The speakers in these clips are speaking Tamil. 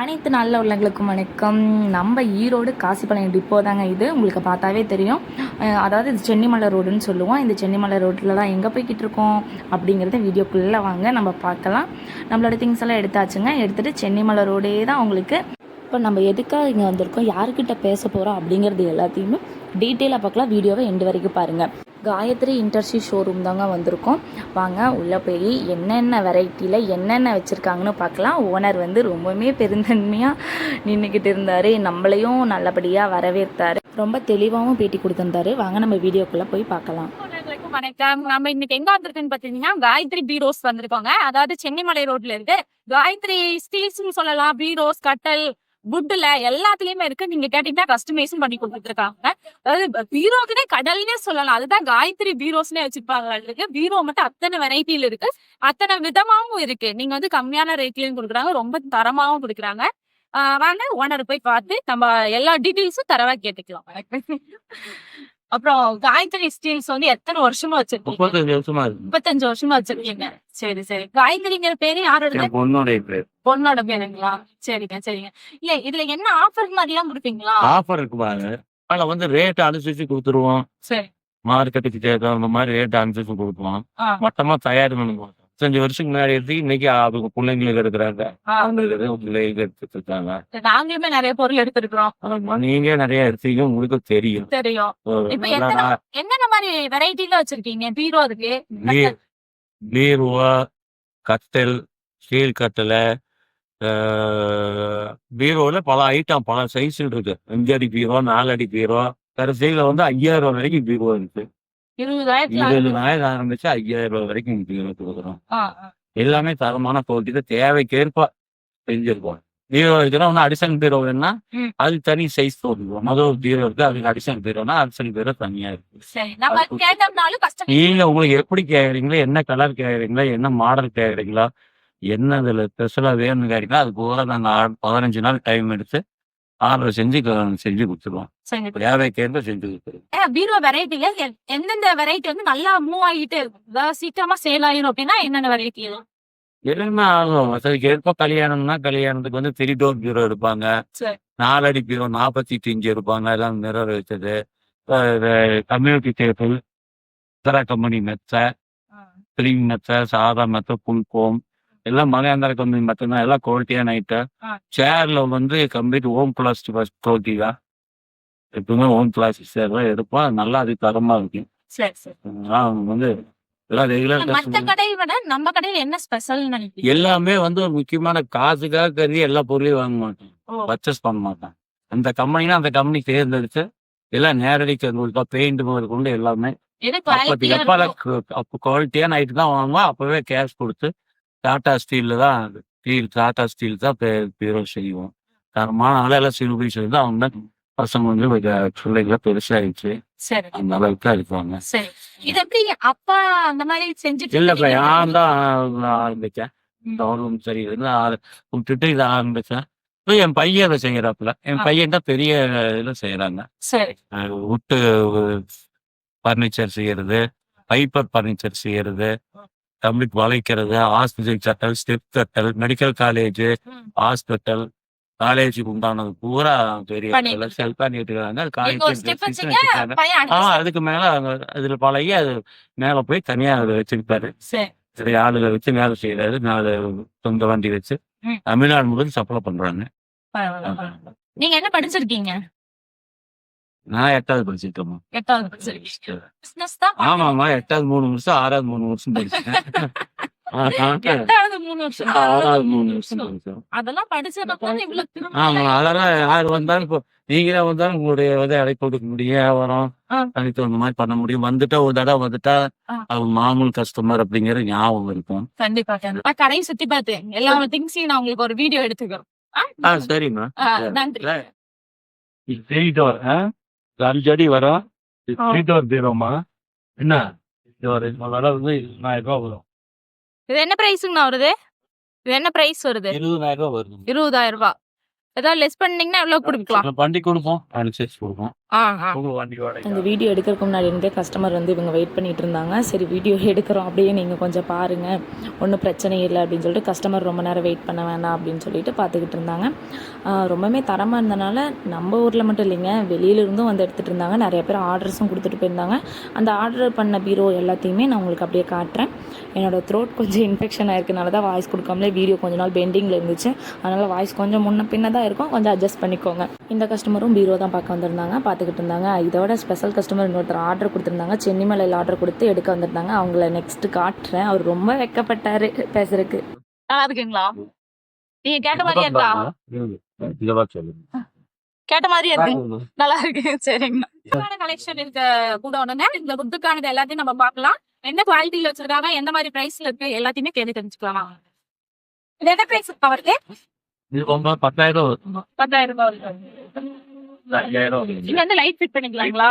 அனைத்து நல்ல உள்ளங்களுக்கும் வணக்கம். நம்ம ஈரோடு காசிப்பாளையம் டிப்போ தாங்க இது. உங்களுக்கு பார்த்தாவே தெரியும். அதாவது இது சென்னிமலை ரோடுன்னு சொல்லுவோம். இந்த சென்னிமலை ரோட்டில் தான் எங்கே போய்கிட்டு இருக்கோம் அப்படிங்கிறத வீடியோக்குள்ளே வாங்க நம்ம பார்க்கலாம். நம்மளோட திங்ஸ் எல்லாம் எடுத்தாச்சுங்க. எடுத்துகிட்டு சென்னிமலை ரோடே தான் உங்களுக்கு. இப்போ நம்ம எதுக்காக இங்கே வந்திருக்கோம்? யாருக்கிட்ட பேச போகிறோம் அப்படிங்கிறது எல்லாத்தையுமே டீட்டெயிலாக பார்க்கலாம். வீடியோவை எண்டு வரைக்கும் பாருங்கள் காயத்ரி இன்டர்ஷி ஷோரூம் தாங்க வந்திருக்கோம். வாங்க உள்ளே போய் என்னென்ன வெரைட்டியில் என்னென்ன வச்சுருக்காங்கன்னு பார்க்கலாம். ஓனர் வந்து ரொம்பவுமே பெருந்தன்மையாக நின்றுக்கிட்டு இருந்தார். நம்மளையும் நல்லபடியாக வரவேற்றார். ரொம்ப தெளிவாகவும் பேட்டி கொடுத்துருந்தாரு. வாங்க நம்ம வீடியோக்குள்ளே போய் பார்க்கலாம். வணக்கம். நம்ம இன்னைக்கு எங்க வந்திருக்குன்னு பாத்தீங்கன்னா காயத்ரி பீரோஸ் வந்திருக்கோங்க. அதாவது சென்னிமலை ரோட்ல இருக்கு. காயத்ரி ஸ்டீல்ஸ்னு சொல்லலாம். பீரோஸ் கட்டல் குட்ல எல்லாத்துலயுமே இருக்கு. நீங்க கேட்டீங்கன்னா கஸ்டமைஸும் பண்ணி கொடுத்துருக்காங்க. அதாவது பீரோக்குனே கடல்னே சொல்லலாம். அதுதான் காயத்ரி பீரோஸ்னே வச்சிருப்பாங்க இருக்கு பீரோ மட்டும் அத்தனை வெரைட்டில இருக்கு. அத்தனை விதமாவும் இருக்கு. நீங்க வந்து கம்மியான ரேட்லயும் கொடுக்குறாங்க. ரொம்ப தரமாவும் கொடுக்குறாங்க. ஆஹ் வாங்க ஓனர் போய் பார்த்து நம்ம எல்லா டீட்டெயில்ஸும் தரவா கேட்டுக்கலாம். அப்புறம் காயத்ரி ஸ்டீல்ஸ் வந்து எத்தனை வருஷமா வச்சிருக்கீங்க? முப்பத்தஞ்சு வருஷமா இருக்கு. முப்பத்தஞ்சு வருஷமா வச்சிருக்கீங்க. சரி சரி. காயத்ரிங்கிற பேரு யாரோட என் பொண்ணுடைய பேர். பொண்ணோட பேருங்களா? சரிங்க சரிங்க. இல்ல இதுல என்ன ஆஃபர் மாதிரி எல்லாம் கொடுப்பீங்களா? ஆஃபர் இருக்கு பாருங்க. அதில் வந்து ரேட் அனுசரிச்சு கொடுத்துருவோம். சரி. மார்க்கெட்டுக்கு தகுந்த மாதிரி ரேட் அனுசரிச்சு கொடுப்போம். மொத்தமா தயார் பண்ணுவோம். அஞ்சு வருஷத்துக்கு முன்னாடி எடுத்து இன்னைக்கு அவங்க பிள்ளைங்களுக்கு எடுக்கிறாங்க அவங்களுக்கு பிள்ளைங்களுக்கு எடுத்துட்டு இருக்காங்க. நாங்களுமே நிறைய பொருள் எடுத்திருக்கிறோம். ஆமா, நீங்க நிறைய எடுத்தீங்க உங்களுக்கு தெரியும். தெரியும். இப்ப என்னென்ன மாதிரி வெரைட்டில வச்சிருக்கீங்க? பீரோ இருக்கு பீருவா கத்தல் ஸ்டீல் கட்டலை பீரோல பல ஐட்டம் பல சைஸ் இருக்கு. அஞ்சு அடி பீரோ நாலு அடி பீரோ கடைசியில வந்து ஐயாயிரம் ரூபாய் வரைக்கும் பீரோ இருக்கு. இருபதாயிரத்துல இருபதாயிரம் ஆரம்பிச்சு ஐயாயிரம் ரூபாய் வரைக்கும் பீரோ கொடுக்குறோம். எல்லாமே தரமான குவாலிட்டி தான் தேவைக்கேற்ப செஞ்சிருக்கோம். பீரோ இருக்கிற ஒன்று அடிஷன் பீரோ வேணும்னா. அது தனி சைஸ் போட்டுருவோம் மொதல் பீரோ இருக்கு அதுக்கு அடிஷன் பீரோனா அடிஷன் பீரோ தனியா இருக்கு. நீங்க உங்களுக்கு எப்படி கேக்குறீங்களோ என்ன கலர் கேக்குறீங்களோ என்ன மாடல் கேக்குறீங்களோ என்ன இதுல ஸ்பெஷலா வேணும்னு கேட்டீங்களோ அது போக நாங்க பதினஞ்சு நாள் டைம் எடுத்து ஆர்டர் செஞ்சு செஞ்சு கொடுத்துருவோம். தேவைக்கேற்ப செஞ்சு கொடுத்துருவோம். பீரோ வெரைட்டில எந்தெந்த வெரைட்டி வந்து நல்லா மூவ் ஆகிட்டே இருக்கும் சீக்கிரமா சேல் ஆயிரும் அப்படின்னா என்னென்ன வெரைட்டி எல்லாமே ஆகும்? வசதிக்கு ஏற்ப கல்யாணம்னா கல்யாணத்துக்கு வந்து த்ரீ டோர் பீரோ எடுப்பாங்க. சரி. நாலடி பீரோ நாற்பத்தி இன்ச்சு இருப்பாங்க எல்லாம் மிரர் வச்சது. கம்யூனிட்டி டேபிள் கம்பெனி மெத்த ஸ்ப்ரிங் மெத்த சாதா மெத்த புல் கோம் எல்லாம் மலையாந்திர கம்பெனி மெத்தனா எல்லாம் குவாலிட்டியான ஐட்டம். சேர்ல வந்து கம்ப்ளீட் ஹோம் பிளாஸ்டிக் குவாலிட்டி தான். எப்பவுமே ஹோம் பிளாஸ்டிக் சேர் தான் எடுப்போம். நல்லா அது தரமா இருக்கும். அவங்க வந்து எல்லாம் ரெகுலர் மத்த கடையை விட நம்ம கடையில என்ன ஸ்பெஷல் எல்லாமே வந்து ஒரு முக்கியமான காசுக்காக கருதி எல்லா பொருளையும் வாங்க மாட்டேன் ஓ. பர்ச்சேஸ் பண்ண மாட்டேன் அந்த கம்பெனினா அந்த கம்பெனி தேர்ந்தெடுத்து எல்லாம் நேரடி உங்களுக்கு பெயிண்ட் முதல் கொண்டு எல்லாமே அப்போ குவாலிட்டியான ஐட்டம் தான் வாங்குவோம். அப்பவே கேஷ் கொடுத்து டாடா ஸ்டீல்ல தான் ஸ்டீல் டாடா ஸ்டீல் தான் பீரோ செய்வோம். தரமான அளவில் சிறுபடி செய்து அவங்க பசங்க வந்து பிள்ளைங்கள பெருசாகிடுச்சு சரி. அந்த அளவுக்கு தான் இருப்பாங்க சரி. இது எப்படி அப்பா அந்த மாதிரி செஞ்சுட்டு இல்லப்பா? நான் தான் ஆரம்பிச்சேன். ம். கவர்மெண்ட் சரி விட்டுட்டு இதை ஆரம்பிச்சேன். என் பையன் அதை செய்யறாப்புல. என். பையன் தான் பெரிய இதில் செய்யறாங்க சரி. விட்டு ஃபர்னிச்சர் செய்யறது பைப்பர் ஃபர்னிச்சர் செய்யறது கம்ப்ளீட் வளைக்கிறது ஹாஸ்பிட்டல் கட்டல் ஸ்டெப் கட்டல் மெடிக்கல் காலேஜ். ஹாஸ்பிட்டல் காலேஜுக்கு உண்டானது பூரா பெரிய செல் பண்ணிட்டு இருக்காங்க. காலேஜ் ஆ அதுக்கு மேல அதுல பழகி அது மேல போய் தனியா அதை வச்சிருப்பாரு. சரி. ஆளுங்க வச்சு வேலை செய்யறாரு நாலு சொந்த வண்டி வச்சு. தமிழ்நாடு முழுவதும் சப்ளை பண்றாங்க. நீங்க என்ன படிச்சிருக்கீங்க? நான் எட்டாவது படிச்சிருக்கேன் எட்டாவது படிச்சிருக்கீங்க. பிசினஸ் தான் ஆமாமா எட்டாவது மூணு வருஷம் ஆறாவது மூணு வருஷம் படிச்சேன். ஆஹா. எட்டாவது மூணு வருஷம் ஆறாவது மூணு வருஷம் படிச்சேன். அதெல்லாம் படிச்சதுக்கு இவ்வளவு திரும்ப ஆமா அதெல்லாம் யார் வந்தாலும் இப்போ நீங்களே வந்தாலும் உங்களுடைய வந்து கொடுக்க முடியும். வியாபாரம். தனித்து அந்த மாதிரி பண்ண முடியும். வந்துட்டா ஒரு தடவை வந்துட்டா. அவங்க மாமூல் கஸ்டமர் அப்படிங்கிற ஞாபகம் இருக்கும். கண்டிப்பா கடையை சுத்தி பார்த்தேன். எல்லா திங்ஸையும் நான் உங்களுக்கு ஒரு வீடியோ எடுத்துக்கிறோம். ஆ? சரிம்மா. நன்றி. த்ரீ டோர் அஞ்சு அடி வரும். த்ரீ டோர் என்ன? இது ஒரு விலை வந்து இருபதாயிரம் ரூபாய் வரும். இது என்ன பிரைஸுங்கண்ணா வருது? இது என்ன பிரைஸ் வருது? இருபதாயிரம் ரூபாய் வரும் இருபதாயிரம் ரூபாய் ஏதாவது லெஸ் பண்ணீங்கன்னா எவ்வளவு கொடுக்கலாம்? பண்ணி கொடுப்போம். அனுசரிச்சு கொடுப்போம். இந்த வீடியோ எடுக்கிறதுக்கு முன்னாடி இருந்தே கஸ்டமர் வந்து இவங்க வெயிட் பண்ணிட்டு இருந்தாங்க. சரி வீடியோ எடுக்கிறோம். அப்படியே நீங்கள் கொஞ்சம் பாருங்கள் ஒன்றும் பிரச்சனை இல்லை அப்படின்னு சொல்லிட்டு கஸ்டமர் ரொம்ப நேரம் வெயிட் பண்ண வேண்டாம் அப்படின்னு சொல்லிட்டு பார்த்துக்கிட்டு இருந்தாங்க. ரொம்பவுமே தரமாக இருந்தனால நம்ம ஊரில் மட்டும் இல்லைங்க. வெளியிலிருந்தும் வந்து எடுத்துகிட்டு இருந்தாங்க. நிறைய பேர் ஆர்டர்ஸும் கொடுத்துட்டு போயிருந்தாங்க. அந்த ஆர்டர் பண்ண பீரோ எல்லாத்தையுமே நான் உங்களுக்கு அப்படியே காட்டுறேன். என்னோட த்ரோட் கொஞ்சம் இன்ஃபெக்ஷன் ஆயிருக்கனால தான் வாய்ஸ் கொடுக்காமலே வீடியோ கொஞ்ச நாள் பெண்டிங்கில் இருந்துச்சு. அதனால் வாய்ஸ் கொஞ்சம் முன்ன பின்ன தான் இருக்கும். கொஞ்சம் அட்ஜஸ்ட் பண்ணிக்கோங்க. இந்த கஸ்டமரும் பீரோ தான் பார்க்க வந்திருந்தாங்க. பார்த்துக்கிட்டு இருந்தாங்க. இதோட ஸ்பெஷல் கஸ்டமர் இன்னொருத்தர் ஆர்டர் கொடுத்துருந்தாங்க. சென்னிமலையில் ஆர்டர் கொடுத்து எடுக்க வந்திருந்தாங்க. அவங்கள நெக்ஸ்ட் காட்டுறேன். அவர் ரொம்ப வெக்கப்பட்டாரு பேசுறதுக்கு. நல்லா இருக்குங்களா நீங்க கேட்ட மாதிரியே இருக்கா? கேட்ட மாதிரியே இருக்கு. நல்லா இருக்கு. சரிங்கண்ணா கலெக்ஷன் இருக்க கூட ஒண்ணுங்க இந்த புத்துக்கானது எல்லாத்தையும் நம்ம பார்க்கலாம். என்ன குவாலிட்டியில வச்சிருக்காங்க? எந்த மாதிரி பிரைஸ்ல இருக்கு? எல்லாத்தையுமே கேட்டு தெரிஞ்சுக்கலாம். இது என்ன பிரைஸ் அவருக்கு? பத்தாயிரம் வரும். பத்தாயிரம் ரூபாய் இங்க வந்து லைட் ஃபிட் பண்ணிக்கலாங்களா.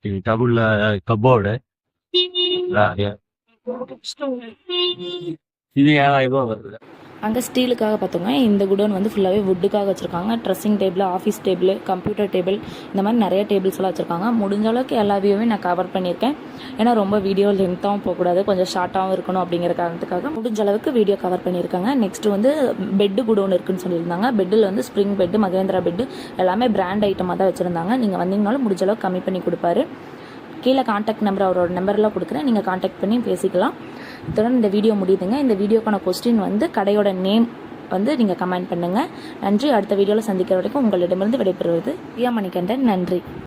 இது டபுள் கபோர்டு இது ஏழாயிரம் ரூபாய் வருது. அங்கே ஸ்டீலுக்காக பார்த்தோங்க இந்த குடோன் வந்து ஃபுல்லாகவே வுட்டுக்காக வச்சுருக்காங்க. Dressing table office table computer table இந்த மாதிரி நிறைய டேபிள்ஸ் எல்லாம் வச்சுருக்காங்க. முடிஞ்ச அளவுக்கு எல்லா வியூவையும் நான் கவர் பண்ணியிருக்கேன். ஏன்னா ரொம்ப வீடியோ லென்த்தாகவும் போகக்கூடாது. கொஞ்சம் ஷார்ட்டாகவும் இருக்கணும் அப்படிங்கிற காரணத்துக்காக முடிஞ்ச அளவுக்கு வீடியோ கவர் பண்ணியிருக்காங்க. நெக்ஸ்ட் வந்து பெட்டு குடோன் இருக்குன்னு சொல்லியிருந்தாங்க. பெட்டில் வந்து ஸ்ப்ரிங் பெட்டு மகேந்திரா பெட்டு எல்லாமே பிராண்ட் ஐட்டமாக தான் வச்சுருந்தாங்க. நீங்கள் வந்தீங்கனாலும் முடிஞ்ச அளவுக்கு கம்மி பண்ணி கொடுப்பாரு. கீழே காண்டாக்ட் நம்பர் அவரோட நம்பர்லாம் கொடுக்குறேன். நீங்கள் காண்டாக்ட் பண்ணி பேசிக்கலாம். இத்துடன் இந்த வீடியோ முடியுதுங்க. இந்த வீடியோக்கான கொஸ்டின் வந்து கடையோட நேம் வந்து நீங்கள் கமெண்ட் பண்ணுங்கள் நன்றி. அடுத்த வீடியோவில் சந்திக்கிற வரைக்கும் உங்களிடமிருந்து விடைபெறுவது பிரியா மணிகண்டன் நன்றி.